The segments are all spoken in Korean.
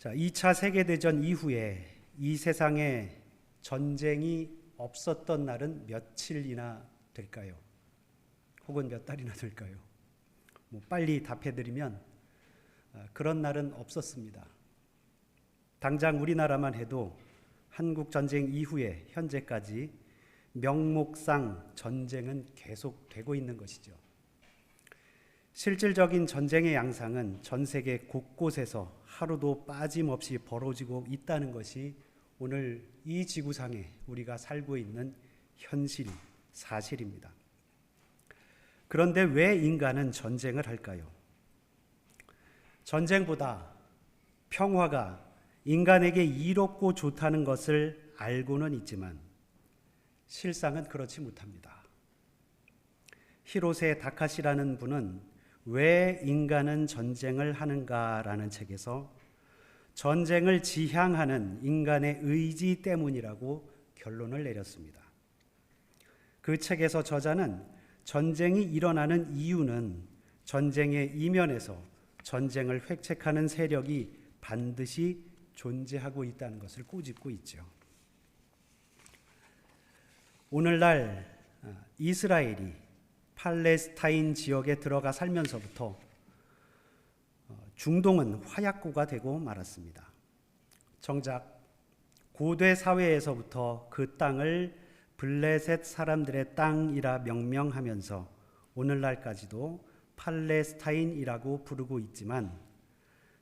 자, 2차 세계대전 이후에 이 세상에 전쟁이 없었던 날은 며칠이나 될까요? 혹은 몇 달이나 될까요? 뭐 빨리 답해드리면 아, 그런 날은 없었습니다. 당장 우리나라만 해도 한국 전쟁 이후에 현재까지 명목상 전쟁은 계속되고 있는 것이죠. 실질적인 전쟁의 양상은 전 세계 곳곳에서 하루도 빠짐없이 벌어지고 있다는 것이 오늘 이 지구상에 우리가 살고 있는 현실, 사실입니다. 그런데 왜 인간은 전쟁을 할까요? 전쟁보다 평화가 인간에게 이롭고 좋다는 것을 알고는 있지만 실상은 그렇지 못합니다. 히로세 다카시라는 분은 왜 인간은 전쟁을 하는가라는 책에서 전쟁을 지향하는 인간의 의지 때문이라고 결론을 내렸습니다. 그 책에서 저자는 전쟁이 일어나는 이유는 전쟁의 이면에서 전쟁을 획책하는 세력이 반드시 존재하고 있다는 것을 꼬집고 있죠. 오늘날 어, 이스라엘이 팔레스타인 지역에 들어가 살면서부터 어, 중동은 화약고가 되고 말았습니다. 정작 고대 사회에서부터 그 땅을 블레셋 사람들의 땅이라 명명하면서 오늘날까지도 팔레스타인이라고 부르고 있지만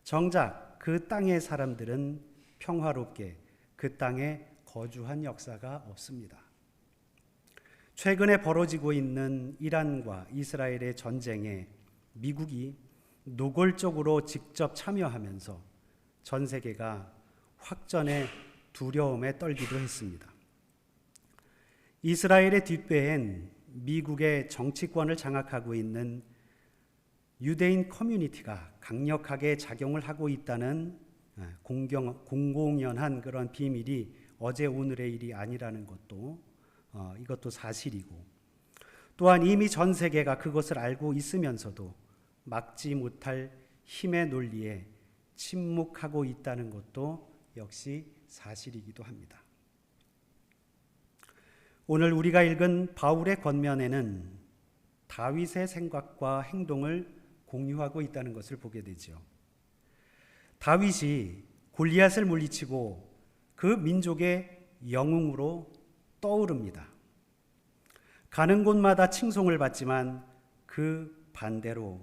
정작 그 땅의 사람들은 평화롭게 그 땅에 거주한 역사가 없습니다. 최근에 벌어지고 있는 이란과 이스라엘의 전쟁에 미국이 노골적으로 직접 참여하면서 전 세계가 확전의 두려움에 떨기도 했습니다. 이스라엘의 뒷배엔 미국의 정치권을 장악하고 있는 유대인 커뮤니티가 강력하게 작용을 하고 있다는 아, 공경, 공공연한 그런 비밀이 어제 오늘의 일이 아니라는 것도 어, 이것도 사실이고 또한 이미 전 세계가 그것을 알고 있으면서도 막지 못할 힘의 논리에 침묵하고 있다는 것도 역시 사실이기도 합니다. 오늘 우리가 읽은 바울의 권면에는 다윗의 생각과 행동을 공유하고 있다는 것을 보게 되죠. 다윗이 골리앗을 물리치고 그 민족의 영웅으로 떠오릅니다. 가는 곳마다 칭송을 받지만 그 반대로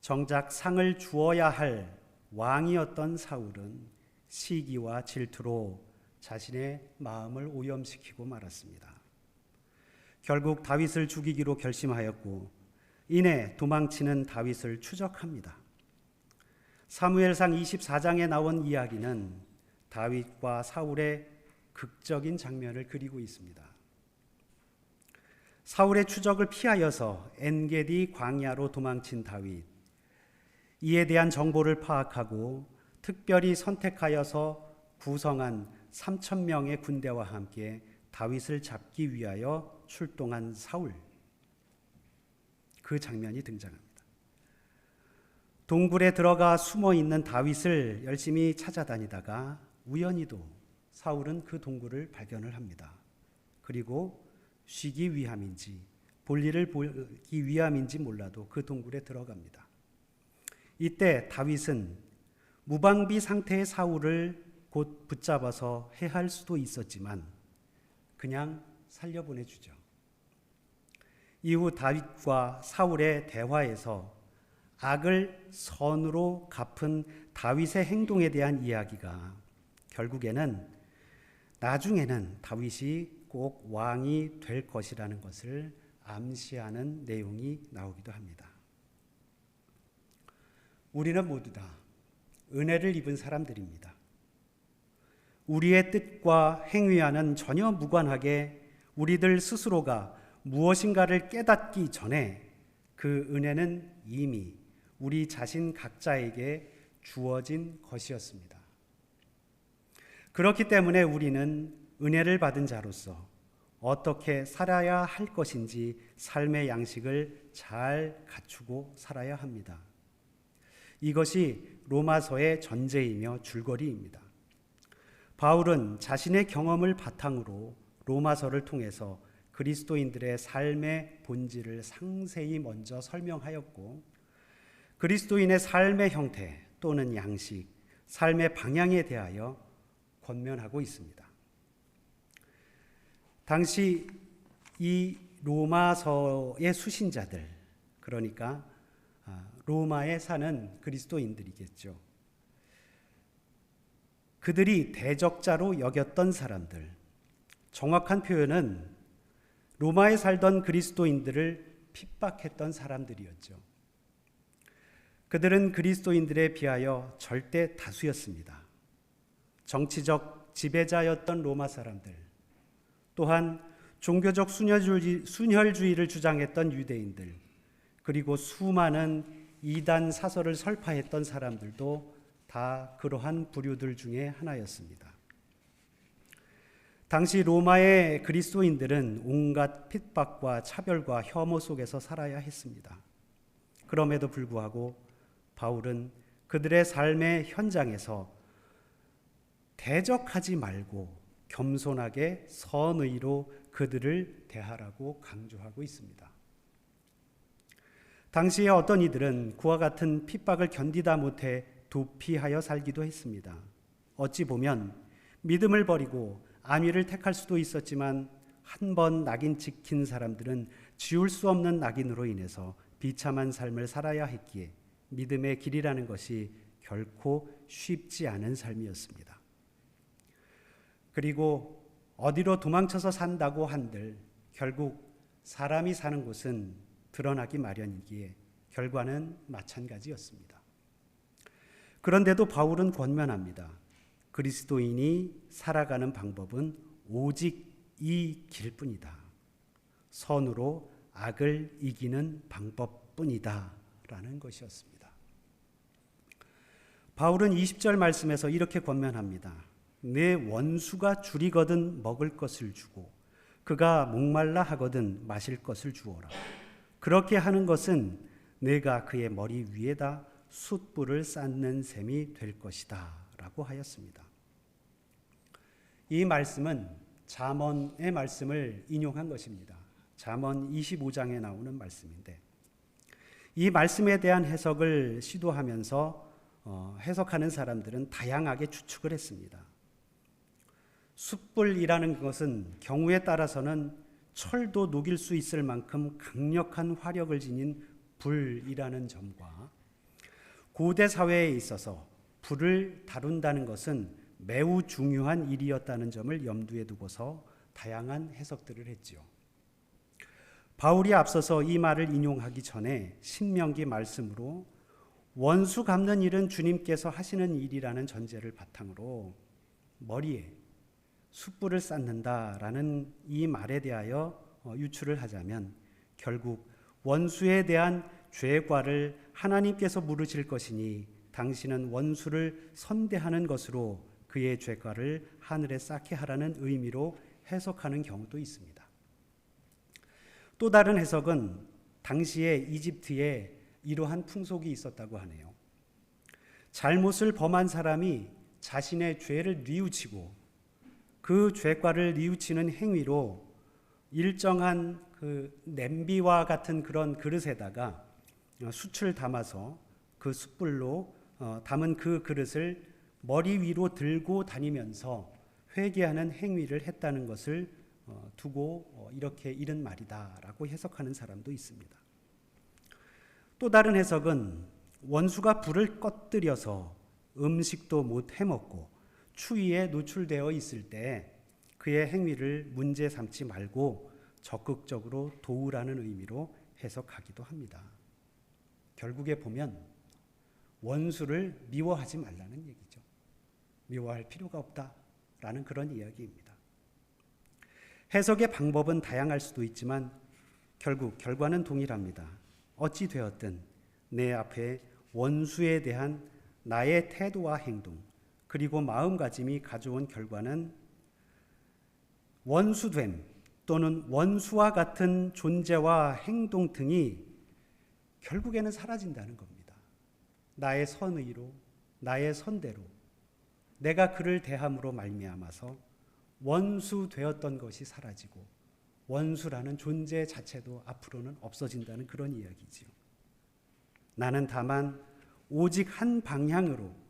정작 상을 주어야 할 왕이었던 사울은 시기와 질투로 자신의 마음을 오염시키고 말았습니다. 결국 다윗을 죽이기로 결심하였고 이내 도망치는 다윗을 추적합니다. 사무엘상 24장에 나온 이야기는 다윗과 사울의 극적인 장면을 그리고 있습니다. 사울의 추적을 피하여서 엔게디 광야로 도망친 다윗. 이에 대한 정보를 파악하고 특별히 선택하여서 구성한 3천 명의 군대와 함께 다윗을 잡기 위하여 출동한 사울. 그 장면이 등장합니다. 동굴에 들어가 숨어 있는 다윗을 열심히 찾아다니다가 우연히도 사울은 그 동굴을 발견을 합니다. 그리고 쉬기 위함인지 볼일을 보기 위함인지 몰라도 그 동굴에 들어갑니다. 이때 다윗은 무방비 상태의 사울을 곧 붙잡아서 해할 수도 있었지만 그냥 살려보내 주죠. 이후 다윗과 사울의 대화에서 악을 선으로 갚은 다윗의 행동에 대한 이야기가 결국에는 나중에는 다윗이 꼭 왕이 될 것이라는 것을 암시하는 내용이 나오기도 합니다. 우리는 모두 다 은혜를 입은 사람들입니다. 우리의 뜻과 행위와는 전혀 무관하게 우리들 스스로가 무엇인가를 깨닫기 전에 그 은혜는 이미 우리 자신 각자에게 주어진 것이었습니다. 그렇기 때문에 우리는 은혜를 받은 자로서 어떻게 살아야 할 것인지 삶의 양식을 잘 갖추고 살아야 합니다. 이것이 로마서의 전제이며 줄거리입니다. 바울은 자신의 경험을 바탕으로 로마서를 통해서 그리스도인들의 삶의 본질을 상세히 먼저 설명하였고 그리스도인의 삶의 형태 또는 양식, 삶의 방향에 대하여 권면하고 있습니다. 당시 이 로마서의 수신자들, 그러니까 아, 로마에 사는 그리스도인들이겠죠. 그들이 대적자로 여겼던 사람들, 정확한 표현은 로마에 살던 그리스도인들을 핍박했던 사람들이었죠. 그들은 그리스도인들에 비하여 절대 다수였습니다. 정치적 지배자였던 로마 사람들, 또한 종교적 순혈주의, 순혈주의를 주장했던 유대인들, 그리고 수많은 이단 사설을 설파했던 사람들도 다 그러한 부류들 중에 하나였습니다. 당시 로마의 그리스도인들은 온갖 핍박과 차별과 혐오 속에서 살아야 했습니다. 그럼에도 불구하고 바울은 그들의 삶의 현장에서 대적하지 말고 겸손하게 선의로 그들을 대하라고 강조하고 있습니다. 당시에 어떤 이들은 그와 같은 핍박을 견디다 못해 도피하여 살기도 했습니다. 어찌 보면 믿음을 버리고 안위를 택할 수도 있었지만 한 번 낙인 찍힌 사람들은 지울 수 없는 낙인으로 인해서 비참한 삶을 살아야 했기에 믿음의 길이라는 것이 결코 쉽지 않은 삶이었습니다. 그리고 어디로 도망쳐서 산다고 한들 결국 사람이 사는 곳은 드러나기 마련이기에 결과는 마찬가지였습니다. 그런데도 바울은 권면합니다. 그리스도인이 살아가는 방법은 오직 이 길뿐이다. 선으로 악을 이기는 방법뿐이다. 라는 것이었습니다. 바울은 20절 말씀에서 이렇게 권면합니다. 내 원수가 줄이거든 먹을 것을 주고 그가 목말라 하거든 마실 것을 주어라. 그렇게 하는 것은 내가 그의 머리 위에다 숯불을 쌓는 셈이 될 것이다. 라고 하였습니다. 이 말씀은 잠언의 말씀을 인용한 것입니다. 잠언 25장에 나오는 말씀인데 이 말씀에 대한 해석을 시도하면서 어, 해석하는 사람들은 다양하게 추측을 했습니다. 숯불이라는 것은 경우에 따라서는 철도 녹일 수 있을 만큼 강력한 화력을 지닌 불이라는 점과 고대 사회에 있어서 불을 다룬다는 것은 매우 중요한 일이었다는 점을 염두에 두고서 다양한 해석들을 했지요. 바울이 앞서서 이 말을 인용하기 전에 신명기 말씀으로 원수 갚는 일은 주님께서 하시는 일이라는 전제를 바탕으로 머리에 숯불을 쌓는다라는 이 말에 대하여 어, 유추를 하자면 결국 원수에 대한 죄과를 하나님께서 물으실 것이니 당신은 원수를 선대하는 것으로 그의 죄과를 하늘에 쌓게 하라는 의미로 해석하는 경우도 있습니다. 또 다른 해석은 당시에 이집트에 이러한 풍속이 있었다고 하네요. 잘못을 범한 사람이 자신의 죄를 뉘우치고 그 죄과를 뉘우치는 행위로 일정한 그 냄비와 같은 그런 그릇에다가 숯을 담아서 그 숯불로 어, 담은 그 그릇을 머리 위로 들고 다니면서 회개하는 행위를 했다는 것을 어, 두고 어, 이렇게 이른 말이다라고 해석하는 사람도 있습니다. 또 다른 해석은 원수가 불을 꺼뜨려서 음식도 못 해먹고 추위에 노출되어 있을 때 그의 행위를 문제 삼지 말고 적극적으로 도우라는 의미로 해석하기도 합니다. 결국에 보면 원수를 미워하지 말라는 얘기죠. 미워할 필요가 없다라는 그런 이야기입니다. 해석의 방법은 다양할 수도 있지만 결국 결과는 동일합니다. 어찌 되었든 내 앞에 원수에 대한 나의 태도와 행동 그리고 마음가짐이 가져온 결과는 원수됨 또는 원수와 같은 존재와 행동 등이 결국에는 사라진다는 겁니다. 나의 선의로 나의 선대로 내가 그를 대함으로 말미암아서 원수 되었던 것이 사라지고 원수라는 존재 자체도 앞으로는 없어진다는 그런 이야기지요. 나는 다만 오직 한 방향으로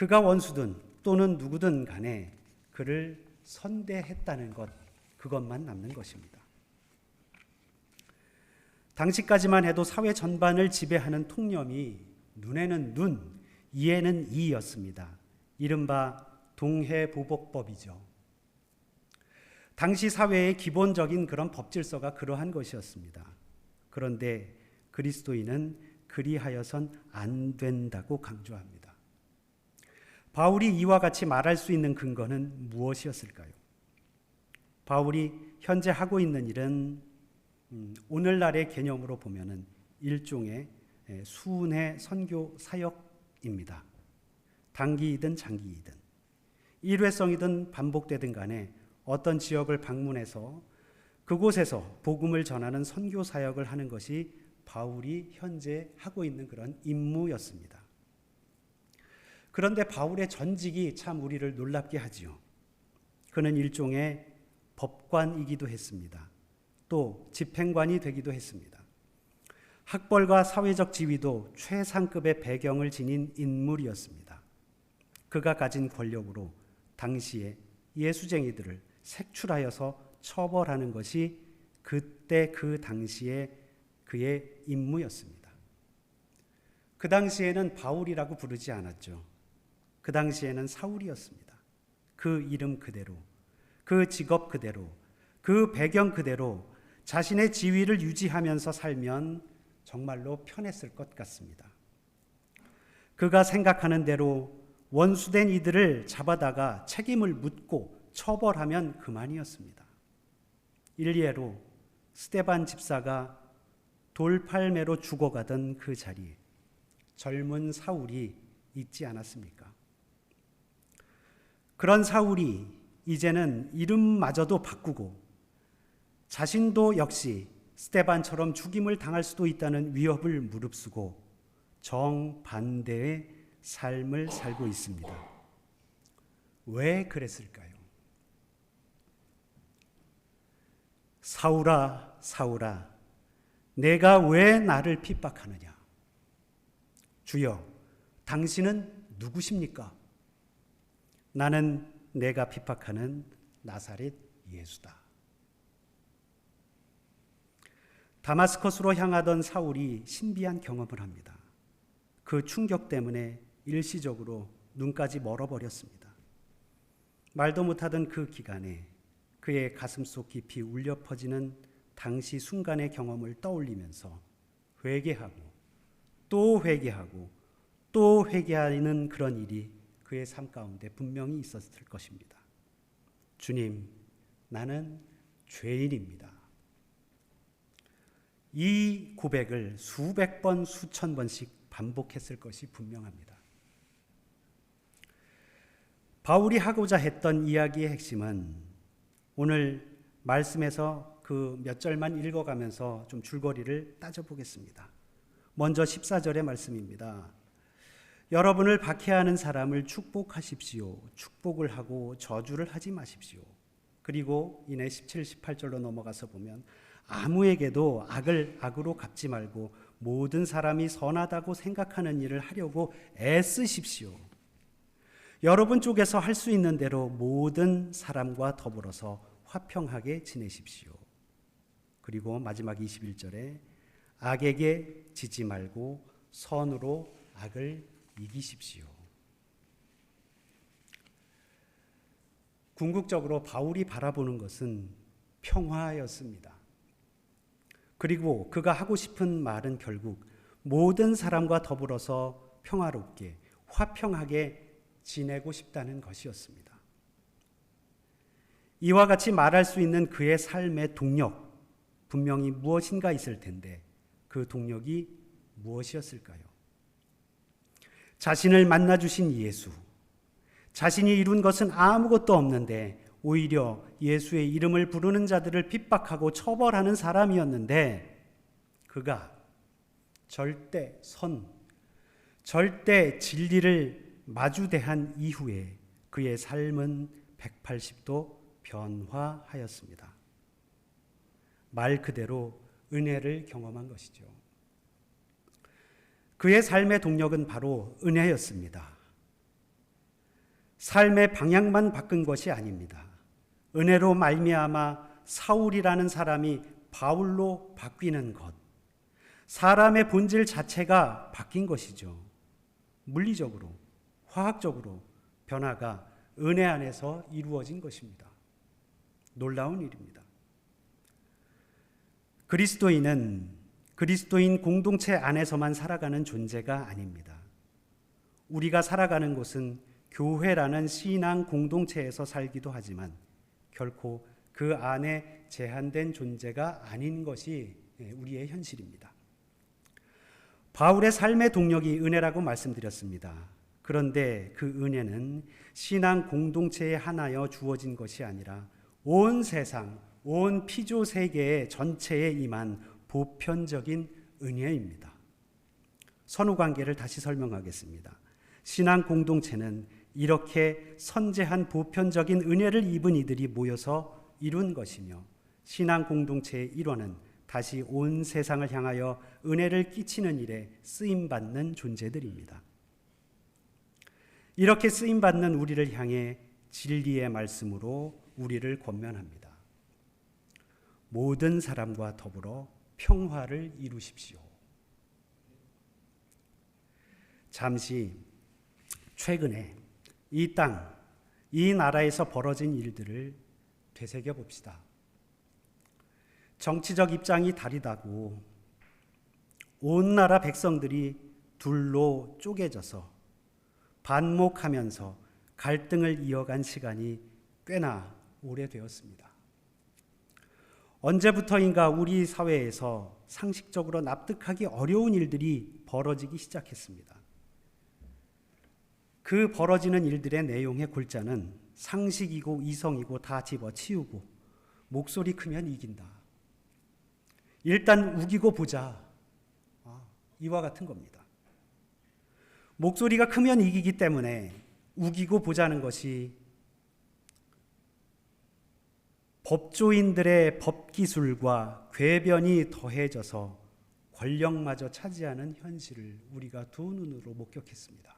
그가 원수든 또는 누구든 간에 그를 선대했다는 것 그것만 남는 것입니다. 당시까지만 해도 사회 전반을 지배하는 통념이 눈에는 눈, 이에는 이였습니다. 이른바 동해보복법이죠. 당시 사회의 기본적인 그런 법 질서가 그러한 것이었습니다. 그런데 그리스도인은 그리하여선 안 된다고 강조합니다. 바울이 이와 같이 말할 수 있는 근거는 무엇이었을까요? 바울이 현재 하고 있는 일은 음, 오늘날의 개념으로 보면은 일종의 예, 수운의 선교 사역입니다. 단기이든 장기이든 일회성이든 반복되든 간에 어떤 지역을 방문해서 그곳에서 복음을 전하는 선교 사역을 하는 것이 바울이 현재 하고 있는 그런 임무였습니다. 그런데 바울의 전직이 참 우리를 놀랍게 하지요. 그는 일종의 법관이기도 했습니다. 또 집행관이 되기도 했습니다. 학벌과 사회적 지위도 최상급의 배경을 지닌 인물이었습니다. 그가 가진 권력으로 당시에 예수쟁이들을 색출하여서 처벌하는 것이 그때 그 당시에 그의 임무였습니다. 그 당시에는 바울이라고 부르지 않았죠. 그 당시에는 사울이었습니다. 그 이름 그대로, 그 직업 그대로, 그 배경 그대로 자신의 지위를 유지하면서 살면 정말로 편했을 것 같습니다. 그가 생각하는 대로 원수된 이들을 잡아다가 책임을 묻고 처벌하면 그만이었습니다. 일례로 스테반 집사가 돌팔매로 죽어가던 그 자리에 젊은 사울이 있지 않았습니까? 그런 사울이 이제는 이름마저도 바꾸고 자신도 역시 스테반처럼 죽임을 당할 수도 있다는 위협을 무릅쓰고 정반대의 삶을 살고 있습니다. 왜 그랬을까요? 사울아, 사울아, 내가 왜 나를 핍박하느냐? 주여, 당신은 누구십니까? 나는 내가 핍박하는 나사렛 예수다. 다마스커스로 향하던 사울이 신비한 경험을 합니다. 그 충격 때문에 일시적으로 눈까지 멀어버렸습니다. 말도 못하던 그 기간에 그의 가슴속 깊이 울려 퍼지는 당시 순간의 경험을 떠올리면서 회개하고 또 회개하고 또 회개하는 그런 일이 그의 삶 가운데 분명히 있었을 것입니다. 주님, 나는 죄인입니다. 이 고백을 수백 번, 수천 번씩 반복했을 것이 분명합니다. 바울이 하고자 했던 이야기의 핵심은 오늘 말씀에서 그 몇 절만 읽어가면서 좀 줄거리를 따져보겠습니다. 먼저 14절의 말씀입니다. 여러분을 박해하는 사람을 축복하십시오. 축복을 하고 저주를 하지 마십시오. 그리고 이내 17, 18절로 넘어가서 보면 아무에게도 악을 악으로 갚지 말고 모든 사람이 선하다고 생각하는 일을 하려고 애쓰십시오. 여러분 쪽에서 할 수 있는 대로 모든 사람과 더불어서 화평하게 지내십시오. 그리고 마지막 21절에 악에게 지지 말고 선으로 악을 이기십시오. 궁극적으로 바울이 바라보는 것은 평화였습니다. 그리고 그가 하고 싶은 말은 결국 모든 사람과 더불어서 평화롭게 화평하게 지내고 싶다는 것이었습니다. 이와 같이 말할 수 있는 그의 삶의 동력, 분명히 무엇인가 있을 텐데 그 동력이 무엇이었을까요? 자신을 만나 주신 예수. 자신이 이룬 것은 아무것도 없는데 오히려 예수의 이름을 부르는 자들을 핍박하고 처벌하는 사람이었는데 그가 절대 선 절대 진리를 마주대한 이후에 그의 삶은 180도 변화하였습니다. 말 그대로 은혜를 경험한 것이죠. 그의 삶의 동력은 바로 은혜였습니다. 삶의 방향만 바꾼 것이 아닙니다. 은혜로 말미암아 사울이라는 사람이 바울로 바뀌는 것. 사람의 본질 자체가 바뀐 것이죠. 물리적으로, 화학적으로 변화가 은혜 안에서 이루어진 것입니다. 놀라운 일입니다. 그리스도인은 그리스도인 공동체 안에서만 살아가는 존재가 아닙니다. 우리가 살아가는 곳은 교회라는 신앙 공동체에서 살기도 하지만 결코 그 안에 제한된 존재가 아닌 것이 우리의 현실입니다. 바울의 삶의 동력이 은혜라고 말씀드렸습니다. 그런데 그 은혜는 신앙 공동체에 하나여 주어진 것이 아니라 온 세상, 온 피조 세계 전체에 임한 보편적인 은혜입니다. 선후 관계를 다시 설명하겠습니다. 신앙 공동체는 이렇게 선재한 보편적인 은혜를 입은 이들이 모여서 이룬 것이며 신앙 공동체의 일원은 다시 온 세상을 향하여 은혜를 끼치는 일에 쓰임 받는 존재들입니다. 이렇게 쓰임 받는 우리를 향해 진리의 말씀으로 우리를 권면합니다. 모든 사람과 더불어 평화를 이루십시오. 잠시 최근에 이 땅, 이 나라에서 벌어진 일들을 되새겨 봅시다. 정치적 입장이 다르다고 온 나라 백성들이 둘로 쪼개져서 반목하면서 갈등을 이어간 시간이 꽤나 오래되었습니다. 언제부터인가 우리 사회에서 상식적으로 납득하기 어려운 일들이 벌어지기 시작했습니다. 그 벌어지는 일들의 내용의 골자는 상식이고 이성이고 다 집어치우고 목소리 크면 이긴다. 일단 우기고 보자. 아, 이와 같은 겁니다. 목소리가 크면 이기기 때문에 우기고 보자는 것이 법조인들의 법기술과 궤변이 더해져서 권력마저 차지하는 현실을 우리가 두 눈으로 목격했습니다.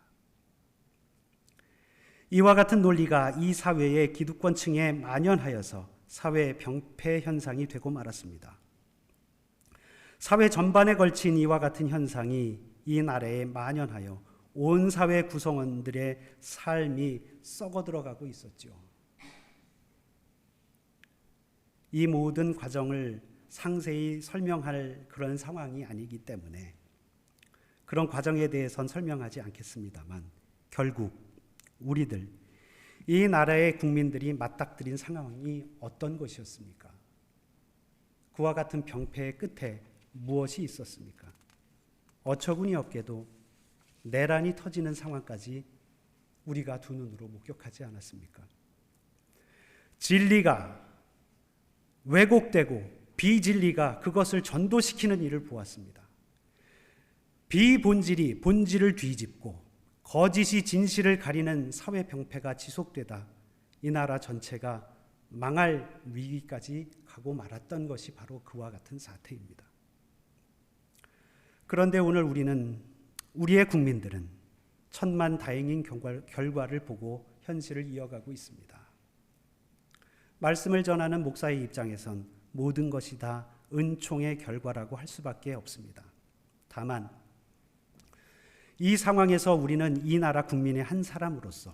이와 같은 논리가 이 사회의 기득권층에 만연하여서 사회 병폐 현상이 되고 말았습니다. 사회 전반에 걸친 이와 같은 현상이 이 나라에 만연하여 온 사회 구성원들의 삶이 썩어 들어가고 있었죠. 이 모든 과정을 상세히 설명할 그런 상황이 아니기 때문에 그런 과정에 대해선 설명하지 않겠습니다만 결국 우리들 이 나라의 국민들이 맞닥뜨린 상황이 어떤 것이었습니까? 그와 같은 병폐의 끝에 무엇이 있었습니까? 어처구니 없게도 내란이 터지는 상황까지 우리가 두 눈으로 목격하지 않았습니까? 진리가 왜곡되고 비진리가 그것을 전도시키는 일을 보았습니다. 비본질이 본질을 뒤집고 거짓이 진실을 가리는 사회 병폐가 지속되다 이 나라 전체가 망할 위기까지 가고 말았던 것이 바로 그와 같은 사태입니다. 그런데 오늘 우리는 우리의 국민들은 천만 다행인 결과를 보고 현실을 이어가고 있습니다. 말씀을 전하는 목사의 입장에선 모든 것이 다 은총의 결과라고 할 수밖에 없습니다. 다만 이 상황에서 우리는 이 나라 국민의 한 사람으로서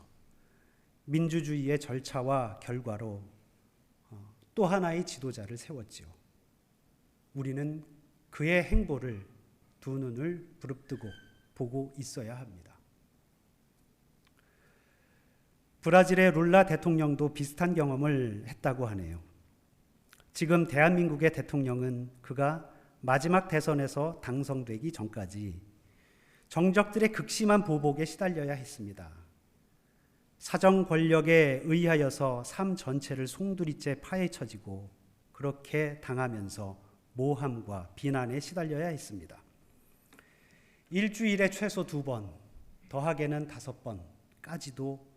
민주주의의 절차와 결과로 어, 또 하나의 지도자를 세웠지요. 우리는 그의 행보를 두 눈을 부릅뜨고 보고 있어야 합니다. 브라질의 룰라 대통령도 비슷한 경험을 했다고 하네요. 지금 대한민국의 대통령은 그가 마지막 대선에서 당선되기 전까지 정적들의 극심한 보복에 시달려야 했습니다. 사정 권력에 의하여서 삶 전체를 송두리째 파헤쳐지고 그렇게 당하면서 모함과 비난에 시달려야 했습니다. 일주일에 최소 두 번, 더하게는 다섯 번까지도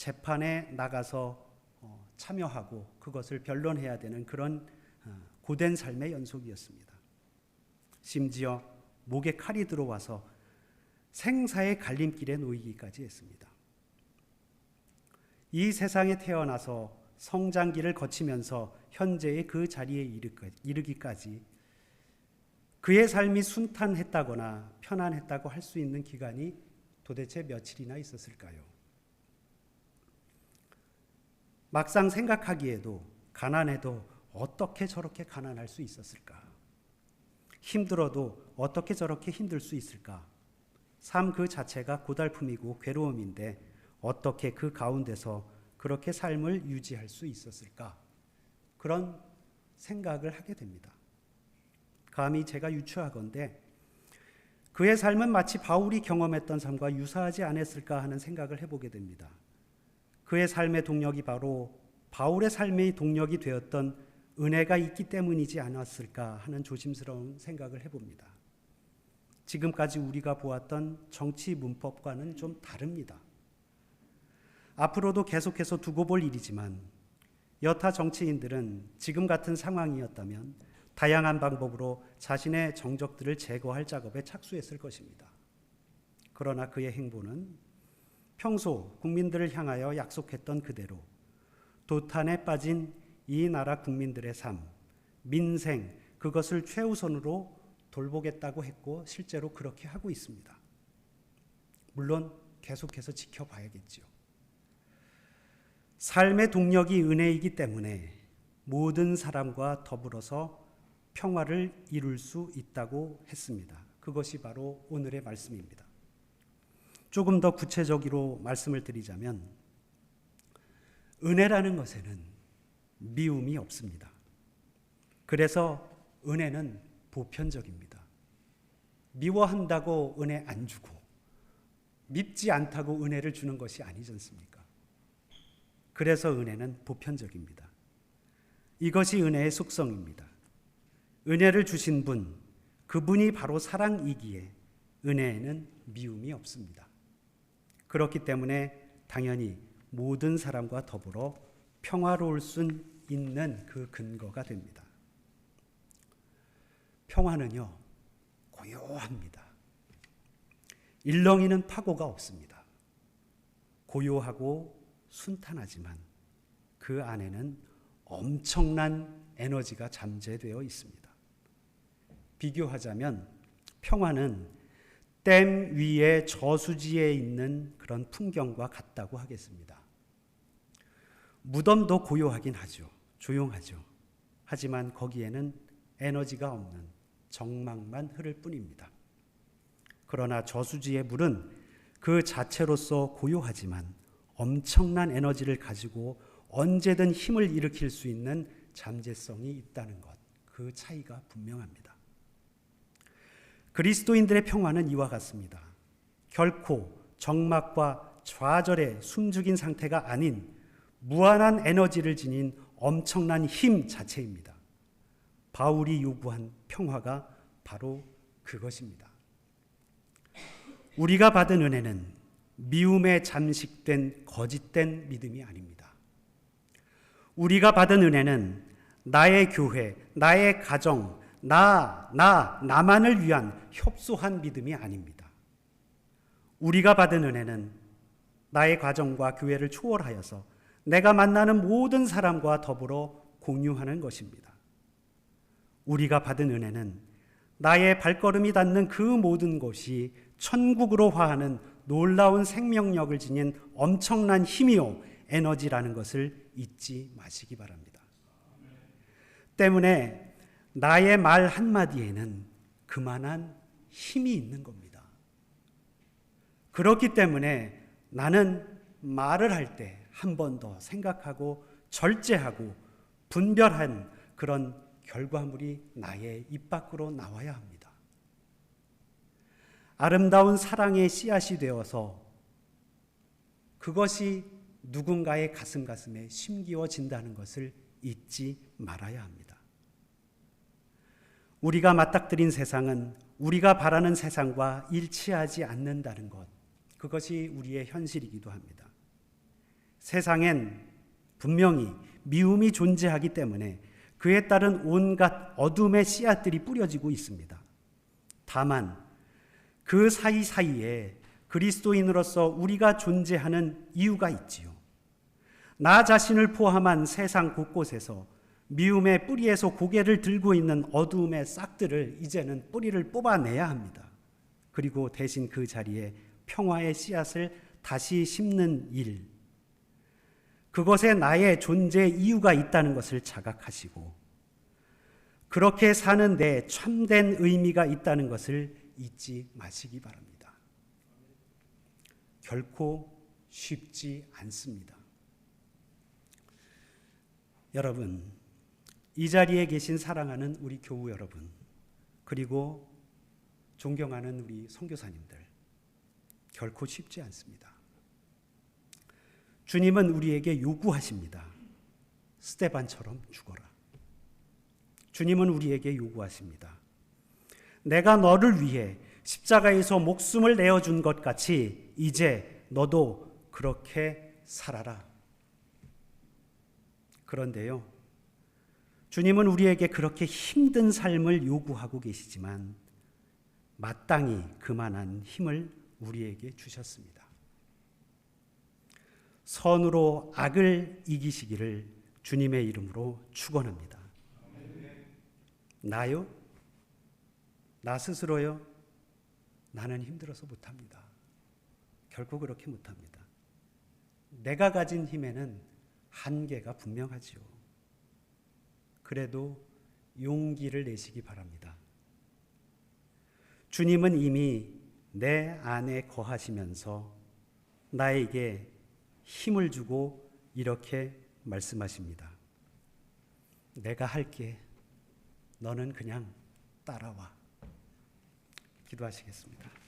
재판에 나가서 어, 참여하고 그것을 변론해야 되는 그런 어, 고된 삶의 연속이었습니다. 심지어 목에 칼이 들어와서 생사의 갈림길에 놓이기까지 했습니다. 이 세상에 태어나서 성장기를 거치면서 현재의 그 자리에 이르기까지 그의 삶이 순탄했다거나 편안했다고 할 수 있는 기간이 도대체 며칠이나 있었을까요? 막상 생각하기에도 가난해도 어떻게 저렇게 가난할 수 있었을까? 힘들어도 어떻게 저렇게 힘들 수 있을까? 삶 그 자체가 고달픔이고 괴로움인데 어떻게 그 가운데서 그렇게 삶을 유지할 수 있었을까? 그런 생각을 하게 됩니다. 감히 제가 유추하건대 그의 삶은 마치 바울이 경험했던 삶과 유사하지 않았을까 하는 생각을 해보게 됩니다. 그의 삶의 동력이 바로 바울의 삶의 동력이 되었던 은혜가 있기 때문이지 않았을까 하는 조심스러운 생각을 해봅니다. 지금까지 우리가 보았던 정치 문법과는 좀 다릅니다. 앞으로도 계속해서 두고 볼 일이지만 여타 정치인들은 지금 같은 상황이었다면 다양한 방법으로 자신의 정적들을 제거할 작업에 착수했을 것입니다. 그러나 그의 행보는 평소 국민들을 향하여 약속했던 그대로 도탄에 빠진 이 나라 국민들의 삶, 민생, 그것을 최우선으로 돌보겠다고 했고 실제로 그렇게 하고 있습니다. 물론 계속해서 지켜봐야겠죠. 삶의 동력이 은혜이기 때문에 모든 사람과 더불어서 평화를 이룰 수 있다고 했습니다. 그것이 바로 오늘의 말씀입니다. 조금 더 구체적으로 말씀을 드리자면 은혜라는 것에는 미움이 없습니다. 그래서 은혜는 보편적입니다. 미워한다고 은혜 안 주고 밉지 않다고 은혜를 주는 것이 아니지 않습니까? 그래서 은혜는 보편적입니다. 이것이 은혜의 속성입니다. 은혜를 주신 분, 그분이 바로 사랑이기에 은혜에는 미움이 없습니다. 그렇기 때문에 당연히 모든 사람과 더불어 평화로울 수 있는 그 근거가 됩니다. 평화는요, 고요합니다. 일렁이는 파고가 없습니다. 고요하고 순탄하지만 그 안에는 엄청난 에너지가 잠재되어 있습니다. 비교하자면 평화는 댐 위에 저수지에 있는 그런 풍경과 같다고 하겠습니다. 무덤도 고요하긴 하죠. 조용하죠. 하지만 거기에는 에너지가 없는 정막만 흐를 뿐입니다. 그러나 저수지의 물은 그 자체로서 고요하지만 엄청난 에너지를 가지고 언제든 힘을 일으킬 수 있는 잠재성이 있다는 것. 그 차이가 분명합니다. 그리스도인들의 평화는 이와 같습니다. 결코 정막과 좌절의 숨죽인 상태가 아닌 무한한 에너지를 지닌 엄청난 힘 자체입니다. 바울이 요구한 평화가 바로 그것입니다. 우리가 받은 은혜는 미움에 잠식된 거짓된 믿음이 아닙니다. 우리가 받은 은혜는 나의 교회, 나의 가정, 나, 나, 나만을 위한 협소한 믿음이 아닙니다. 우리가 받은 은혜는 나의 가정과 교회를 초월하여서 내가 만나는 모든 사람과 더불어 공유하는 것입니다. 우리가 받은 은혜는 나의 발걸음이 닿는 그 모든 곳이 천국으로 화하는 놀라운 생명력을 지닌 엄청난 힘이요 에너지라는 것을 잊지 마시기 바랍니다. 때문에 나의 말 한마디에는 그만한 힘이 있는 겁니다. 그렇기 때문에 나는 말을 할 때 한 번 더 생각하고 절제하고 분별한 그런 결과물이 나의 입 밖으로 나와야 합니다. 아름다운 사랑의 씨앗이 되어서 그것이 누군가의 가슴 가슴에 심기워진다는 것을 잊지 말아야 합니다. 우리가 맞닥뜨린 세상은 우리가 바라는 세상과 일치하지 않는다는 것. 그것이 우리의 현실이기도 합니다. 세상엔 분명히 미움이 존재하기 때문에 그에 따른 온갖 어둠의 씨앗들이 뿌려지고 있습니다. 다만 그 사이사이에 그리스도인으로서 우리가 존재하는 이유가 있지요. 나 자신을 포함한 세상 곳곳에서 미움의 뿌리에서 고개를 들고 있는 어두움의 싹들을 이제는 뿌리를 뽑아내야 합니다. 그리고 대신 그 자리에 평화의 씨앗을 다시 심는 일. 그것에 나의 존재 이유가 있다는 것을 자각하시고 그렇게 사는 데 참된 의미가 있다는 것을 잊지 마시기 바랍니다. 결코 쉽지 않습니다. 여러분, 이 자리에 계신 사랑하는 우리 교우 여러분, 그리고 존경하는 우리 선교사님들, 결코 쉽지 않습니다. 주님은 우리에게 요구하십니다. 스테반처럼 죽어라. 주님은 우리에게 요구하십니다. 내가 너를 위해 십자가에서 목숨을 내어준 것 같이 이제 너도 그렇게 살아라. 그런데요, 주님은 우리에게 그렇게 힘든 삶을 요구하고 계시지만 마땅히 그만한 힘을 우리에게 주셨습니다. 선으로 악을 이기시기를 주님의 이름으로 축원합니다. 나요? 나 스스로요? 나는 힘들어서 못합니다. 결코 그렇게 못합니다. 내가 가진 힘에는 한계가 분명하지요. 그래도 용기를 내시기 바랍니다. 주님은 이미 내 안에 거하시면서 나에게 힘을 주고 이렇게 말씀하십니다. 내가 할게. 너는 그냥 따라와. 기도하시겠습니다.